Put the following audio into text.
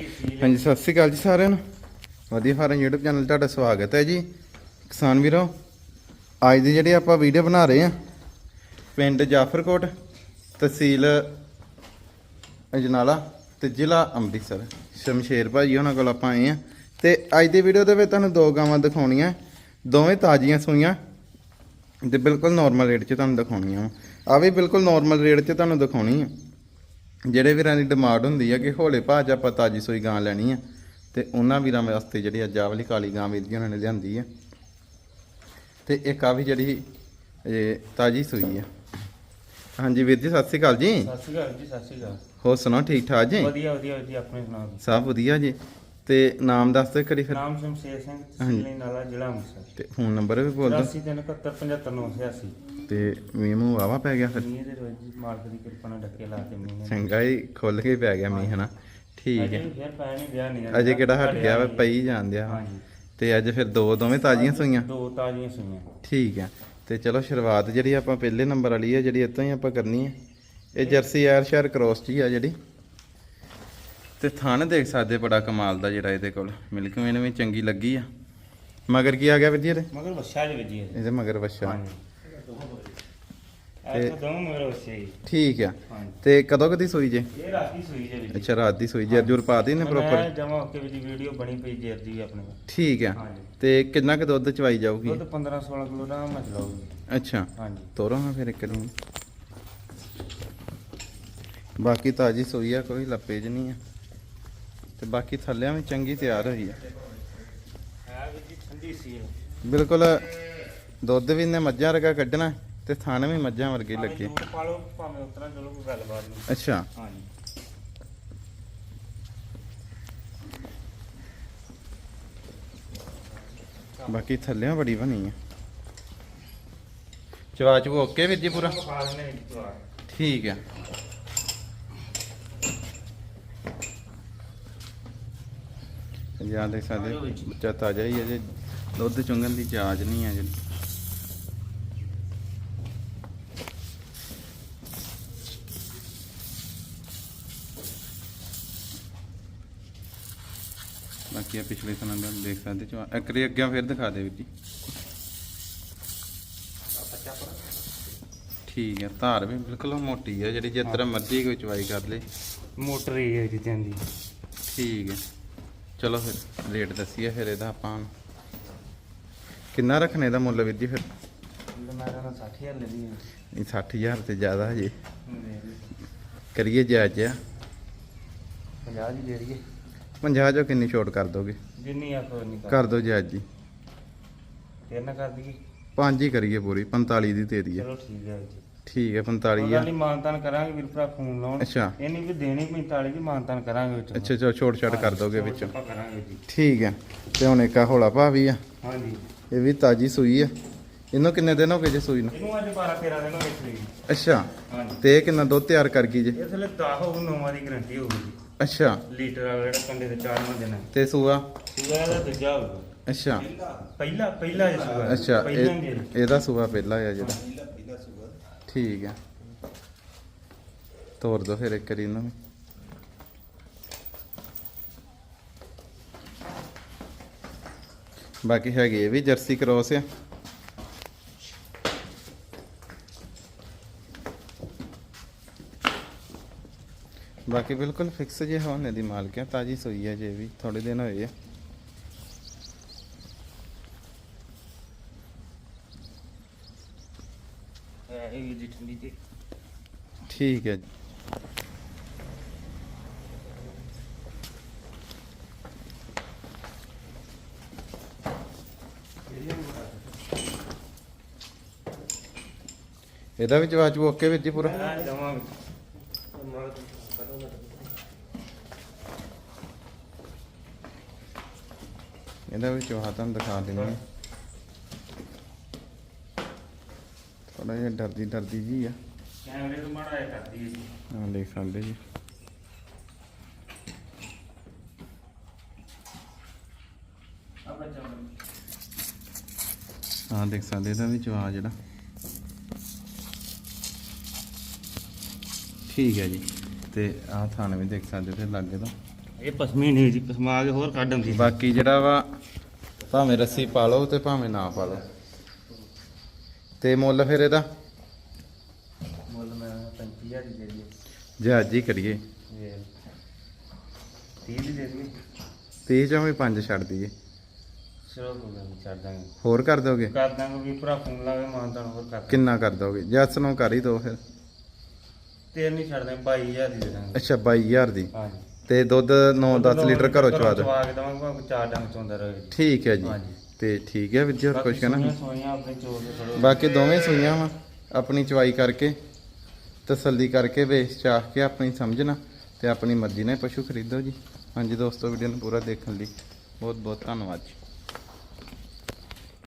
ਹਾਂਜੀ, ਸਤਿ ਸ੍ਰੀ ਅਕਾਲ ਜੀ ਸਾਰਿਆਂ ਨੂੰ। ਵਧੀਆ ਫਾਰਮ YouTube ਚੈਨਲ ਤੁਹਾਡਾ ਸਵਾਗਤ ਹੈ ਜੀ। ਕਿਸਾਨ ਵੀਰੋ, ਅੱਜ ਦੀ ਜਿਹੜੀ ਆਪਾਂ ਵੀਡੀਓ ਬਣਾ ਰਹੇ ਹਾਂ, ਪਿੰਡ ਜਾਫਰਕੋਟ ਤਹਿਸੀਲ ਅਜਨਾਲਾ ਤੇ ਜ਼ਿਲ੍ਹਾ ਅੰਮ੍ਰਿਤਸਰ। ਸ਼ਮਸ਼ੇਰ ਭਾਜੀ ਉਹਨਾਂ ਕੋਲ ਆਪਾਂ ਆਏ ਆ ਤੇ ਅੱਜ ਦੀ ਵੀਡੀਓ ਦੇ ਵਿੱਚ ਤੁਹਾਨੂੰ ਦੋ ਗਾਵਾਂ ਦਿਖਾਉਣੀਆਂ, ਦੋਵੇਂ ਤਾਜ਼ੀਆਂ ਸੂਈਆਂ ਤੇ ਬਿਲਕੁਲ ਨਾਰਮਲ ਰੇਟ 'ਚ ਤੁਹਾਨੂੰ ਦਿਖਾਉਣੀਆਂ ਆ ਵੀ ਬਿਲਕੁਲ ਨਾਰਮਲ ਰੇਟ 'ਚ ਤੁਹਾਨੂੰ ਦਿਖਾਉਣੀ ਆ। ਜਿਹੜੇ ਵੀਰਾਂ ਦੀ ਡਿਮਾਂਡ ਹੁੰਦੀ ਹੈ ਕਿ ਹੌਲੇ 'ਚ ਆਪਾਂ ਤਾਜੀ ਸੂਈ ਗਾਂ ਲੈਣੀ ਆ ਤੇ ਉਹਨਾਂ ਵੀਰਾਂ ਵਾਸਤੇ ਜਿਹੜੀ ਅੱਜ ਵਾਲੀ ਕਾਲੀ ਗਾਂ ਵੀਰ ਜੀ ਉਹਨਾਂ ਨੇ ਲਿਆਂਦੀ ਆ। ਤੇ ਇੱਕ ਆ ਵੀ ਜਿਹੜੀ ਇਹ ਤਾਜੀ ਸੂਈ ਆ। ਹਾਂਜੀ ਵੀਰ ਜੀ ਸਤਿ ਸ਼੍ਰੀ ਅਕਾਲ ਜੀ। ਸਤਿ ਸ਼੍ਰੀ ਅਕਾਲ ਜੀ ਸਤਿ ਸ਼੍ਰੀ ਅਕਾਲ। ਹੋਰ ਸੁਣਾਓ ਠੀਕ ਠਾਕ ਜੀ? ਵਧੀਆ ਵਧੀਆ ਜੀ ਆਪਣੇ ਸੁਣਾਓ। ਸਭ ਵਧੀਆ ਜੀ। ਤੇ ਨਾਮ ਦੱਸ ਦਿਓ ਕਰੀ ਫਿਰ। ਨਾਮ ਸ਼ਮਸ਼ੇਰ ਸਿੰਘ ਤਹਿਸੀਲ ਨਾਲਾ ਜ਼ਿਲ੍ਹਾ ਅੰਮ੍ਰਿਤਸਰ। ਤੇ ਫੋਨ ਨੰਬਰ ਵੀ ਬੋਲ ਦਿਓ। 8371755986 ਤੇ ਮੀਂਹ ਵਾਵਾ ਪੈ ਗਿਆ ਫਿਰ। ਮੀਂਹ ਦੇ ਰੋਜ਼ ਜੀ ਮਾਲਕ ਦੀ ਕਿਰਪਾ ਨਾਲ ਡੱਕੇ ਲਾ ਕੇ ਮੀਂਹ ਨੇ ਚੰਗਾ ਹੀ ਖੁੱਲ ਕੇ ਪੈ ਗਿਆ ਮੀਂਹ ਹਨਾ? ਠੀਕ ਹੈ। ਵੀ ਫਿਰ ਪੈ ਨਹੀਂ ਰਿਹਾ ਨਹੀਂ ਅਜੇ ਕਿਹੜਾ ਹਟ ਗਿਆ ਵਾ ਪਈ ਜਾਂਦਿਆ ਹਾਂਜੀ। ਤੇ ਅੱਜ ਫਿਰ ਦੋ ਦੋਵੇਂ ਤਾਜ਼ੀਆਂ ਸੂਈਆਂ? ਦੋ ਤਾਜ਼ੀਆਂ ਸੁਈਆਂ। ਠੀਕ ਹੈ। ਤੇ ਚਲੋ ਸ਼ੁਰੂਆਤ ਜਿਹੜੀ ਆਪਾਂ ਪਹਿਲੇ ਨੰਬਰ ਵਾਲੀ ਹੈ ਜਿਹੜੀ ਇੱਥੋਂ ਹੀ ਆਪਾਂ ਕਰਨੀ ਹੈ। ਇਹ ਜਰਸੀ ਆਇਰ ਸ਼ਹਿਰ ਕ੍ਰੋਸ ਹੀ ਆ ਜਿਹੜੀ। ਤੇ ਥਣ ਦੇਖ ਸਕਦੇ ਬੜਾ ਕਮਾਲ ਦਾ ਜਿਹੜਾ ਇਹਦੇ ਕੋਲ। ਮਿਲਕ ਮੇਨ ਵੀ ਚੰਗੀ ਲੱਗੀ ਆ। ਮਗਰ ਕੀ ਆ ਗਿਆ ਵੀਰ ਜੀ ਇਹਦੇ? ਮਗਰ ਵੱਛਾ ਜੀ ਵੱਜੀ ਹੈ ਇਹਦੇ ਮਗਰ ਵੱਛਾ। ਹਾਂਜੀ। ਇਹ ਮਗਰ ਜੀ ਠੀਕ ਆ। ਹਾਂਜੀ। ਤੇ ਕਦੋਂ ਕਦੀ ਸੂਈ ਜੇ? ਇਹ ਰਾਤੀ ਸੂਈ ਜੇ ਅੱਛਾ ਰਾਤ ਦੀ ਸੂਈ ਜਰ ਜੁਰ ਪਾਤੀ ਨੇ ਪ੍ਰੋਪਰ ਜਮਾ ਹੋ ਕੇ ਵੀ ਵੀਡੀਓ ਬਣੀ ਪਈ ਜੇਰ ਜੀ ਆਪਣੇ। ਕੋਲ ਠੀਕ ਆ। ਹਾਂਜੀ। ਤੇ ਕਿੰਨਾ ਕੁ ਦੁੱਧ ਚਵਾਈ ਜਾਊਗੀ? ਦੁੱਧ 15 16 ਕਿਲੋ ਦਾ ਮੈਂ ਚਲਾਉਗੀ ਅੱਛਾ। ਹਾਂਜੀ। ਤੋਰੋ ਹਾਂ ਫਿਰ ਇੱਕ ਨੂੰ। ਬਾਕੀ ਤਾਜੀ ਸੋਈ ਆ ਕੋਈ ਲੱਪੇ ਚ ਨਹੀਂ ਆ। ਤੇ ਬਾਕੀ ਥੱਲਿਆਂ ਵੀ ਚੰਗੀ ਤਿਆਰ ਹੋਈ ਆ। ਹੈ ਵੀ ਜੀ ਠੰਡੀ ਸੀ ਇਹ। ਬਿਲਕੁਲ ਦੁੱਧ ਵੀ ਇਹਨੇ ਮੱਝਾਂ ਵਰਗਾ ਕੱਢਣਾ ਤੇ ਥਣ ਵੀ ਮੱਝਾਂ ਵਰਗੇ ਲੱਗੇ। ਜੂਠ ਪਾ ਲਓ ਭਾਵੇਂ ਉਤਨਾ ਚਲੋ ਕੋਈ ਗੱਲਬਾਤ ਨਹੀਂ। ਅੱਛਾ। ਹਾਂਜੀ। ਬਾਕੀ ਥੱਲਿਆਂ ਬੜੀ ਬਣੀ ਆ। ਚਵਾਚ ਓਕੇ ਵੀਰ ਜੀ ਪੂਰਾ? ਵਿੱਚ ਠੀਕ ਆ। ਜਾਂ ਦੇ ਸਾਡੇ ਬੱਚਾ ਤਾਜ਼ਾ ਹੀ ਹੈ ਜੇ। ਦੁੱਧ ਚੁੰਗਣ ਦੀ ਜਾਂਚ ਨਹੀਂ ਹੈ ਜਿਹੜੀ ਬਾਕੀ ਆ ਪਿਛਲੇ ਦਾ ਦੇਖ ਸਕਦੇ ਚੋ? ਇੱਕ ਰੀ ਅੱਗੇ ਫਿਰ ਦਿਖਾ ਦੇ ਵੀਰ ਜੀ। ਠੀਕ ਹੈ ਧਾਰ ਵੀ ਬਿਲਕੁਲ ਮੋਟੀ ਹੈ ਜਿਹੜੀ ਜਿਸ ਤਰ੍ਹਾਂ ਮਰਜ਼ੀ ਕੋਈ ਚਵਾਈ ਕਰ ਲੇ। ਮੋਟਰ ਹੀ ਹੈ ਜੀ ਜਾਂਦੀ ਠੀਕ ਹੈ ਚਲੋ ਫਿਰ ਰੇਟ ਦੱਸੀਏ ਫਿਰ ਇਹਦਾ ਆਪਾਂ। ਕਿੰਨਾ ਰੱਖਣੇ ਦਾ ਮੁੱਲ ਵੀਰ ਜੀ ਫਿਰ? ਮੈਂ ਤਾਂ 60000 ਲੈ ਲਈ ਨਹੀਂ 60000 ਤੇ ਜ਼ਿਆਦਾ ਹਜੇ। ਕਰੀਏ ਜਾਇਜ਼ ਆ। 50 ਦੀ ਦੇ ਦਈਏ। 50 ਚੋਂ ਕਿੰਨੀ ਛੋਟ ਕਰ ਦੋਗੇ? ਜਿੰਨੀ ਆ ਕੋਈ ਨਹੀਂ ਕਰ ਦੋ ਜੀ ਫੇਰ ਨਾ ਕਰ ਦਈਏ। ਪੰਜ ਹੀ ਕਰੀਏ ਪੂਰੀ 45 ਦੀ ਦੇ ਦਈਏ। ਚਲੋ ਠੀਕ ਹੈ ਜੀ। ਠੀਕ ਹੈ ਕੋਈ 45 ਗੱਲ ਆ। ਨਹੀਂ ਮਾਨਤਾਨ ਕਰਾਂਗੇ ਵੀਰ ਭਰਾ ਫੋਨ ਲਾਉਣ। ਅੱਛਾ। ਇਹ ਨਹੀਂ ਵੀ ਦੇਣੀ 45 ਦੀ ਮਾਨਤਾਨ ਕਰਾਂਗੇ ਵਿੱਚ। ਅੱਛਾ ਚਲੋ ਛੋਟ ਛਾਟ ਕਰ ਦੋਗੇ ਵਿੱਚੋਂ। ਆਪਾਂ ਕਰਾਂਗੇ ਜੀ। ਠੀਕ ਹੈ ਤੇ ਹੁਣ ਇੱਕ ਆ ਹੌਲਾ ਭਾ ਵੀ ਆ। ਹਾਂਜੀ। ਇਹ ਵੀ ਤਾਜੀ ਸੂਈ ਆ। ਇਹਨੂੰ ਕਿੰਨੇ ਦਿਨ ਹੋ ਗਏ ਜੇ ਸੂਈ ਨੂੰ? ਇਹਨੂੰ ਅੱਜ 12 13 ਦਿਨ ਹੋ ਗਏ ਸਹੀ ਅੱਛਾ ਹਾਂਜੀ। ਤੇ ਇਹ ਕਿੰਨਾ ਦੁੱਧ ਤਿਆਰ ਕਰ ਗਈ ਜੇ? ਇਸ ਵੇਲੇ 10 ਹੋ 9 ਦੀ ਗਰੰਟੀ ਹੋਊਗੀ। ਜੀ ਅੱਛਾ। ਲੀਟਰ ਵਾਲਾ ਜਿਹੜਾ ਕੰਡੇ ਤੇ ਚਾਰਵਾਂ ਦੇਣਾ ਤੇ ਸੂਆ? ਸੂਆ ਦਾ ਦੂਜਾ ਹੋਊਗਾ। ਅੱਛਾ। ਪਹਿਲਾ ਪਹਿਲਾ ਜਿਹਾ ਸੂਆ। ਅੱਛਾ ਪਹਿਲਾਂ ਇਹ- ਇਹਦਾ। ਸੂਆ ਪਹਿਲਾ ਆ ਜਿਹੜਾ। ਠੀਕ ਹੈ ਤੋਰ ਦੋ ਫਿਰ ਇੱਕ ਵਾਰੀ ਇਹਨਾਂ ਨੂੰ ਬਾਕੀ ਹੈਗੇ ਇਹ ਵੀ ਜਰਸੀ ਕ੍ਰੋਸ ਆ। ਬਾਕੀ ਬਿਲਕੁਲ ਫਿਕਸ ਜੇ ਹੋਣੇ ਦੀ ਮਾਲਕ ਹੈ ਤਾਜੀ ਸੋਈ ਹੈ ਜੇ ਵੀ ਥੋੜੇ ਦਿਨ ਹੋਏ ਆ। ਠੀਕ ਹੈ ਜੀ। ਇਹਦਾ ਵੀ ਜਵਾਬ ਓਕੇ ਵਿੱਚ ਪੂਰਾ। ਆ ਜਮਾ ਇਹਦਾ ਵੀ ਜਵਾਬ ਤੁਹਾਨੂੰ ਦਿਖਾ ਦਿੰਦੇ ਥੋੜਾ ਜਿਹਾ ਡਰਦੀ ਡਰਦੀ ਜੀ ਆ। ਕੈਮਰੇ ਤੋਂ ਮਾੜਾ ਜਿਹਾ ਕਰਦੀ ਹੈ ਜੀ। ਹਾਂ ਦੇਖ ਸਕਦੇ ਜੀ। ਆ ਦੇਖ ਸਕਦੇ ਇਹਦਾ ਵੀ ਜਵਾਬ ਜਿਹੜਾ। ਠੀਕ ਹੈ ਜੀ। ਤੇ ਆਹ ਥਾਣੇ ਵੀ ਦੇਖ ਸਕਦੇ ਤੇ ਲੱਗੇ ਤੋਂ। ਇਹ ਪਸਮੀ ਨਹੀਂ ਜੀ ਪਸਮਾ ਕੇ ਹੋਰ ਕੱਢ ਹੁੰਦੀ ਬਾਕੀ ਜਿਹੜਾ ਵਾ ਭਾਵੇਂ ਰੱਸੀ ਪਾ ਲਓ ਤੇ ਭਾਵੇਂ ਨਾ ਪਾ ਲਓ। ਤੇ ਮੁੱਲ ਫਿਰ ਇਹਦਾ? ਮੁੱਲ ਮੈਂ 35000 ਦੀ ਦੇ ਦਈਏ। ਜੇ ਅੱਜ ਹੀ ਕਰੀਏ। ਇਹ 30 ਦੀ ਦੇ ਦਈਏ। 30 ਚੋਂ ਵੀ 5 ਛੱਡ ਦਈਏ। ਚਲੋ ਛੱਡ ਦਾਂਗੇ। ਹੋਰ ਕਰ ਦੋਗੇ? ਕਰ ਦਾਂਗੇ ਵੀ ਭਰਾ ਫੋਨ ਲਾਵੇ ਮਾਨਤਾਨ ਹੋਰ ਕਰ। ਕਿੰਨਾ ਕਰ ਦੋਗੇ? ਜੱਸ ਨੂੰ ਕਰ ਹੀ ਦੋ ਫਿਰ। ਤੇ ਨਹੀਂ ਛੱਡ ਦਾਂਗੇ 22000 ਦੀ ਦੇ ਦਾਂਗੇ। ਅੱਛਾ 22000 ਦੀ। ਹਾਂਜੀ। ਤੇ ਦੁੱਧ 9-10 ਲੀਟਰ ਘਰੋਂ ਚਵਾ ਦੋ ਚਵਾ ਕੇ ਦਵਾਂਗੇ ਚਾਰ ਡੰਗ ਚੋਂਦਾ ਰਹੇ। ਠੀਕ ਹੈ ਜੀ। ਤੇ ਠੀਕ ਹੈ ਵੀਰ ਜੀ ਹੋਰ ਕੁਝ ਕਹਿਣਾ? ਬਾਕੀ ਦੋਵੇਂ ਸੂਈਆਂ ਵਾ ਆਪਣੀ ਚਵਾਈ ਕਰਕੇ ਤਸੱਲੀ ਕਰਕੇ ਵੇਚ ਚਾਹ ਕੇ ਆਪਣੀ ਸਮਝਣਾ ਤੇ ਆਪਣੀ ਮਰਜ਼ੀ ਨਾਲ ਪਸ਼ੂ ਖਰੀਦੋ ਜੀ। ਹਾਂਜੀ ਦੋਸਤੋ ਵੀਡੀਓ ਨੂੰ ਪੂਰਾ ਦੇਖਣ ਲਈ ਬਹੁਤ ਬਹੁਤ ਧੰਨਵਾਦ ਜੀ।